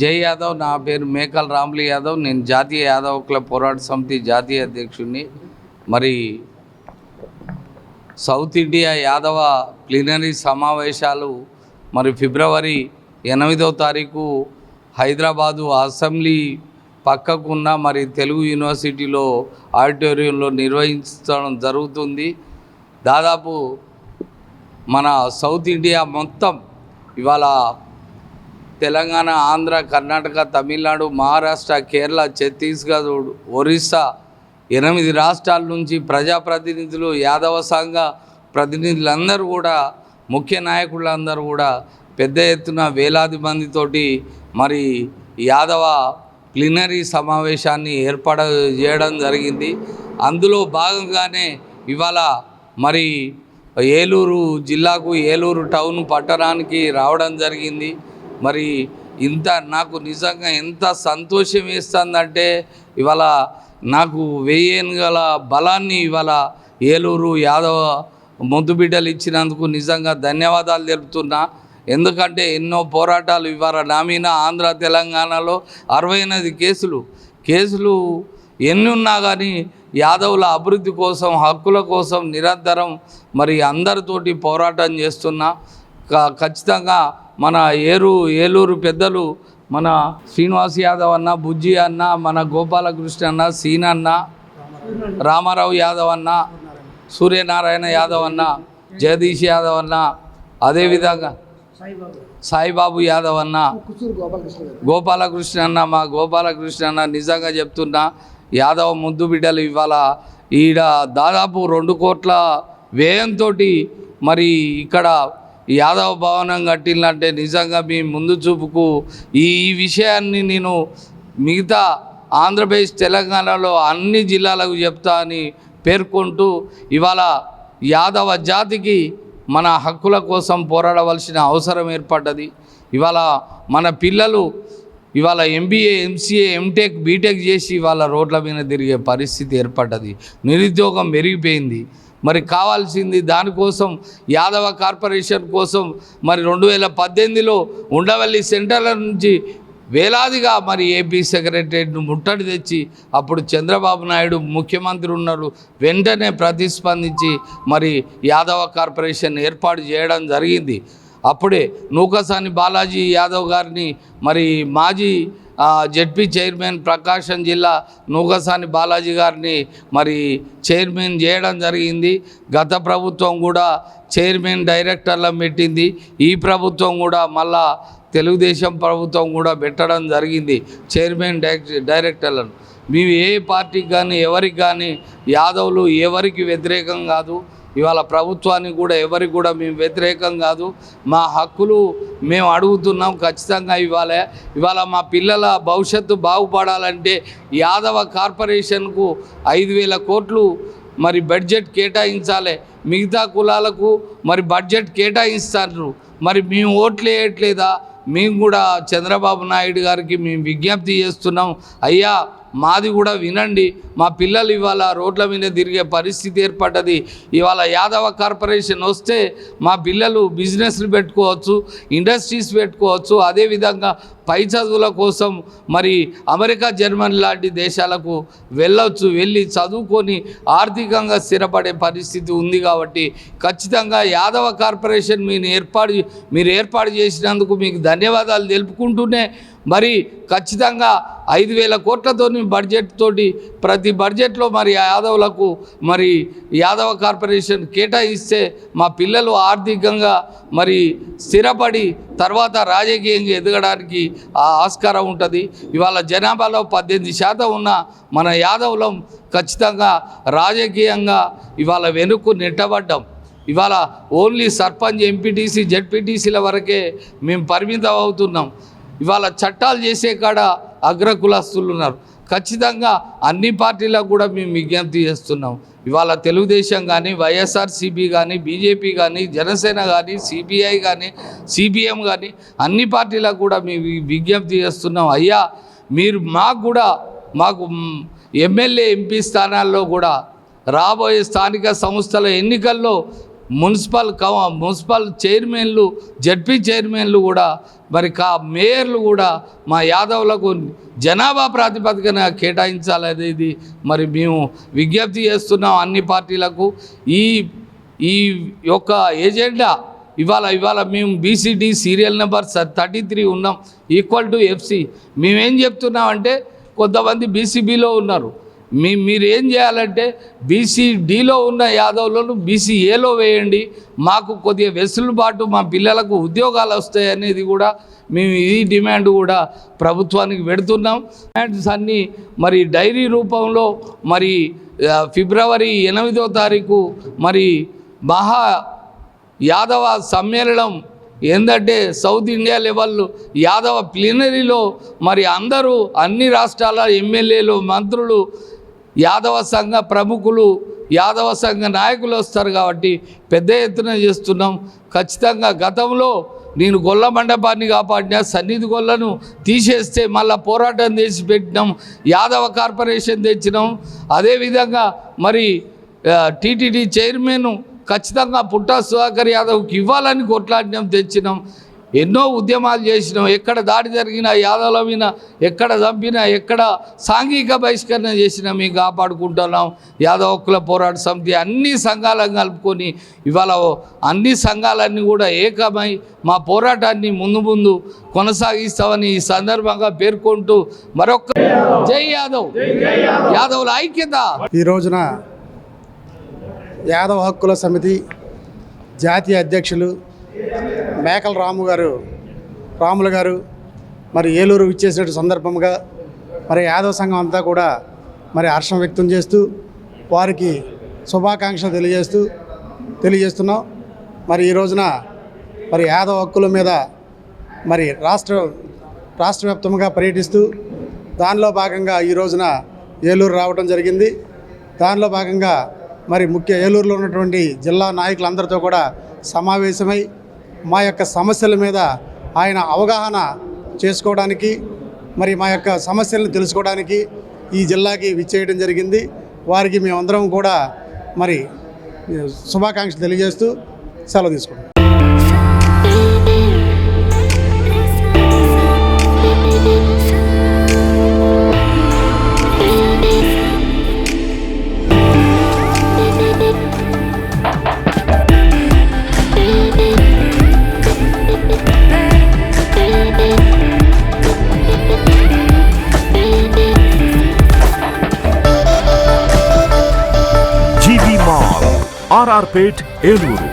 జై యాదవ్ నా పేరు మేకల్ రామ్లీ యాదవ్. నేను జాతీయ యాదవ్ క్లబ్ పోరాట సమితి జాతీయ అధ్యక్షుడిని. మరి సౌత్ ఇండియా యాదవ ప్లీనరీ సమావేశాలు మరి ఫిబ్రవరి ఎనిమిదవ తారీఖు హైదరాబాదు అసెంబ్లీ పక్కకున్న మరి తెలుగు యూనివర్సిటీలో ఆడిటోరియంలో నిర్వహించడం జరుగుతుంది. దాదాపు మన సౌత్ ఇండియా మొత్తం ఇవాళ తెలంగాణ ఆంధ్ర కర్ణాటక తమిళనాడు మహారాష్ట్ర కేరళ ఛత్తీస్గఢ్ ఒరిస్సా ఎనిమిది రాష్ట్రాల నుంచి ప్రజాప్రతినిధులు యాదవ సంఘ ప్రతినిధులందరూ కూడా ముఖ్య నాయకులందరూ కూడా పెద్ద ఎత్తున వేలాది మందితోటి మరి యాదవ ప్లినరీ సమావేశాన్ని ఏర్పాటు చేయడం జరిగింది. అందులో భాగంగానే ఇవాళ మరి ఏలూరు జిల్లాకు ఏలూరు టౌన్ పట్టణానికి రావడం జరిగింది. మరి ఇంత నాకు నిజంగా ఎంత సంతోషం వేస్తుందంటే ఇవాళ నాకు వెయ్యేనుగల బలాన్ని ఇవాళ ఏలూరు యాదవ ముద్దు బిడ్డలు ఇచ్చినందుకు నిజంగా ధన్యవాదాలు తెలుపుతున్నా. ఎందుకంటే ఎన్నో పోరాటాలు ఇవాళ నా మీద ఆంధ్ర తెలంగాణలో అరవై ఎనిమిది కేసులు. కేసులు ఎన్ని ఉన్నా కానీ యాదవుల అభివృద్ధి కోసం హక్కుల కోసం నిరంతరం మరి అందరితోటి పోరాటం చేస్తున్నా. క- ఖచ్చితంగా మన ఏరు ఏలూరు పెద్దలు మన శ్రీనివాస్ యాదవ్ అన్న బుజ్జి అన్న మన గోపాలకృష్ణ అన్న సీనన్న రామారావు యాదవ్ అన్న సూర్యనారాయణ యాదవ్ అన్న జగదీష్ యాదవ్ అన్న అదేవిధంగా సాయిబాబు యాదవ్ అన్న గోపాలకృష్ణ అన్న మా గోపాలకృష్ణ అన్న నిజంగా చెప్తున్నా యాదవ్ ముద్దు బిడ్డలు ఇవాళ ఈడ దాదాపు రెండు కోట్ల వ్యయంతో మరి ఇక్కడ యాదవ భవనం కట్టిందంటే నిజంగా మీ ముందు చూపుకు ఈ ఈ విషయాన్ని నేను మిగతా ఆంధ్రప్రదేశ్ తెలంగాణలో అన్ని జిల్లాలకు చెప్తా అని పేర్కొంటూ ఇవాళ యాదవ జాతికి మన హక్కుల కోసం పోరాడవలసిన అవసరం ఏర్పడ్డది. ఇవాళ మన పిల్లలు ఇవాళ ఎంబీఏ ఎంసీఏ ఎంటెక్ బీటెక్ చేసి ఇవాళ రోడ్ల మీద తిరిగే పరిస్థితి ఏర్పడ్డది. నిరుద్యోగం పెరిగిపోయింది మరి కావాల్సింది దానికోసం యాదవ కార్పొరేషన్ కోసం మరి రెండు వేల పద్దెనిమిదిలో ఉండవల్లి సెంటర్ల నుంచి వేలాదిగా మరి ఏపీ సెక్రటరీని ముట్టడి తెచ్చి అప్పుడు చంద్రబాబు నాయుడు ముఖ్యమంత్రి ఉన్నారు. వెంటనే ప్రతిస్పందించి మరి యాదవ కార్పొరేషన్ ఏర్పాటు చేయడం జరిగింది. అప్పుడే నూకసాని బాలాజీ యాదవ్ గారిని మరి మాజీ జెడ్పీ చైర్మన్ ప్రకాశం జిల్లా నూగసాని బాలాజీ గారిని మరి చైర్మన్ చేయడం జరిగింది. గత ప్రభుత్వం కూడా చైర్మన్ డైరెక్టర్లను పెట్టింది. ఈ ప్రభుత్వం కూడా మళ్ళా తెలుగుదేశం ప్రభుత్వం కూడా పెట్టడం జరిగింది చైర్మన్ డైరెక్ట్ డైరెక్టర్లను. మేము ఏ పార్టీకి కానీ ఎవరికి కానీ యాదవులు ఎవరికి వ్యతిరేకం కాదు. ఇవాళ ప్రభుత్వానికి కూడా ఎవరికి కూడా మేము వ్యతిరేకం కాదు. మా హక్కులు మేము అడుగుతున్నాం ఖచ్చితంగా ఇవ్వాలి ఇవాళ మా పిల్లల భవిష్యత్తు బాగుపడాలంటే యాదవ కార్పొరేషన్కు ఐదు వేల కోట్లు మరి బడ్జెట్ కేటాయించాలి. మిగతా కులాలకు మరి బడ్జెట్ కేటాయిస్తారు. మరి మేము ఓట్లు వేయట్లేదా? మేము కూడా చంద్రబాబు నాయుడు గారికి మేము విజ్ఞప్తి చేస్తున్నాం. అయ్యా మాది కూడా వినండి మా పిల్లలు ఇవాళ రోడ్ల మీద తిరిగే పరిస్థితి ఏర్పడ్డది. ఇవాళ యాదవ కార్పొరేషన్ వస్తే మా పిల్లలు బిజినెస్లు పెట్టుకోవచ్చు ఇండస్ట్రీస్ పెట్టుకోవచ్చు అదేవిధంగా పై చదువుల కోసం మరి అమెరికా జర్మనీ లాంటి దేశాలకు వెళ్ళొచ్చు వెళ్ళి చదువుకొని ఆర్థికంగా స్థిరపడే పరిస్థితి ఉంది కాబట్టి ఖచ్చితంగా యాదవ కార్పొరేషన్ మీరు ఏర్పాటు మీరు ఏర్పాటు చేసినందుకు మీకు ధన్యవాదాలు తెలుపుకుంటూనే మరి ఖచ్చితంగా ఐదు వేల కోట్లతోని బడ్జెట్ తోటి ప్రతి బడ్జెట్లో మరి యాదవులకు మరి యాదవ కార్పొరేషన్ కేటాయిస్తే మా పిల్లలు ఆర్థికంగా మరి స్థిరపడి తర్వాత రాజకీయంగా ఎదగడానికి ఆ ఆస్కారం ఉంటుంది. ఇవాళ జనాభాలో పద్దెనిమిది శాతం ఉన్న మన యాదవులం ఖచ్చితంగా రాజకీయంగా ఇవాళ వెనుక్కు నెట్టబడ్డాం. ఇవాళ ఓన్లీ సర్పంచ్ ఎంపీటీసీ జెడ్పీటీసీల వరకే మేము పరిమితం అవుతున్నాం. ఇవాళ చట్టాలు చేసే కాడ అగ్రకులస్తులు ఉన్నారు. ఖచ్చితంగా అన్ని పార్టీలకు కూడా మేము విజ్ఞప్తి చేస్తున్నాం. ఇవాళ తెలుగుదేశం కానీ వైఎస్ఆర్సీపీ కానీ బీజేపీ కానీ జనసేన కానీ సిపిఐ కానీ సిపిఎం కానీ అన్ని పార్టీలకు కూడా మేము విజ్ఞప్తి చేస్తున్నాం. అయ్యా మీరు మాకు కూడా మాకు ఎమ్మెల్యే ఎంపీ స్థానాల్లో కూడా రాబోయే స్థానిక సంస్థల ఎన్నికల్లో మున్సిపల్ కౌ మున్సిపల్ చైర్మన్లు జడ్పీ చైర్మన్లు కూడా మరి కా మేయర్లు కూడా మా యాదవులకు జనాభా ప్రాతిపదికన కేటాయించాలనేది మరి మేము విజ్ఞప్తి చేస్తున్నాం అన్ని పార్టీలకు. ఈ ఈ యొక్క ఏజెండా ఇవాళ ఇవాళ మేము BCD serial number thirty three ఉన్నాం. ఈక్వల్ టు ఎఫ్సి మేమేం చెప్తున్నామంటే కొంతమంది బీసీబీలో ఉన్నారు. మీ మీరు ఏం చేయాలంటే బీసీడీలో ఉన్న యాదవులను బీసీఏలో వేయండి. మాకు కొద్దిగా వెసులుబాటు మా పిల్లలకు ఉద్యోగాలు వస్తాయి అనేది కూడా మేము ఈ డిమాండ్ కూడా ప్రభుత్వానికి పెడుతున్నాం. డిమాండ్స్ అన్నీ మరి డైరీ రూపంలో మరి ఫిబ్రవరి ఎనిమిదో తారీఖు మరి మహా యాదవ సమ్మేళనం ఏంటంటే సౌత్ ఇండియా లెవెల్ యాదవ ప్లీనరీలో మరి అందరూ అన్ని రాష్ట్రాల ఎమ్మెల్యేలు మంత్రులు యాదవ సంఘ ప్రముఖులు యాదవ సంఘ నాయకులు వస్తారు కాబట్టి పెద్ద ఎత్తున చేస్తున్నాం. ఖచ్చితంగా గతంలో నేను గొల్ల మండపాన్ని కాపాడిన సన్నిధి గొల్లను తీసేస్తే మళ్ళా పోరాటం చేసి పెట్టినాం యాదవ కార్పొరేషన్ తెచ్చినాం. అదేవిధంగా మరి టీటీడీ చైర్మన్ ఖచ్చితంగా పుట్టా సుధాకర్ యాదవ్కి ఇవ్వాలని కొట్లాడినాం తెచ్చినాం. ఎన్నో ఉద్యమాలు చేసినాం. ఎక్కడ దాడి జరిగినా యాదవుల మీద ఎక్కడ చంపినా ఎక్కడ సాంఘిక బహిష్కరణ చేసినా మేము కాపాడుకుంటున్నాం. యాదవ హక్కుల పోరాట సమితి అన్ని సంఘాలను కలుపుకొని ఇవాళ అన్ని సంఘాలన్నీ కూడా ఏకమై మా పోరాటాన్ని ముందు ముందు కొనసాగిస్తామని ఈ సందర్భంగా పేర్కొంటూ మరొక్క జై యాదవ్. యాదవుల ఐక్యత. ఈ రోజున యాదవ హక్కుల సమితి జాతీయ అధ్యక్షులు మేకల రాము గారు రాములు గారు మరి ఏలూరు ఇచ్చేసిన సందర్భంగా మరి యాదవ సంఘం అంతా కూడా మరి హర్షం వ్యక్తం చేస్తూ వారికి శుభాకాంక్షలు తెలియజేస్తూ తెలియజేస్తున్నాం. మరి ఈ రోజున మరి యాదవ హక్కుల మీద మరి రాష్ట్ర రాష్ట్ర వ్యాప్తంగా పర్యటిస్తూ దానిలో భాగంగా ఈ రోజున ఏలూరు రావడం జరిగింది. దానిలో భాగంగా మరి ముఖ్య ఏలూరులో ఉన్నటువంటి జిల్లా నాయకులందరితో కూడా సమావేశమై మా యొక్క సమస్యల మీద ఆయన అవగాహన చేసుకోవడానికి మరి మా యొక్క సమస్యలను తెలుసుకోవడానికి ఈ జిల్లాకి విచ్చేయడం జరిగింది. వారికి మేమందరం కూడా మరి శుభాకాంక్షలు తెలియజేస్తూ సెలవు తీసుకుంటాం ആർ ആർ പേട്ട് ഏലൂരു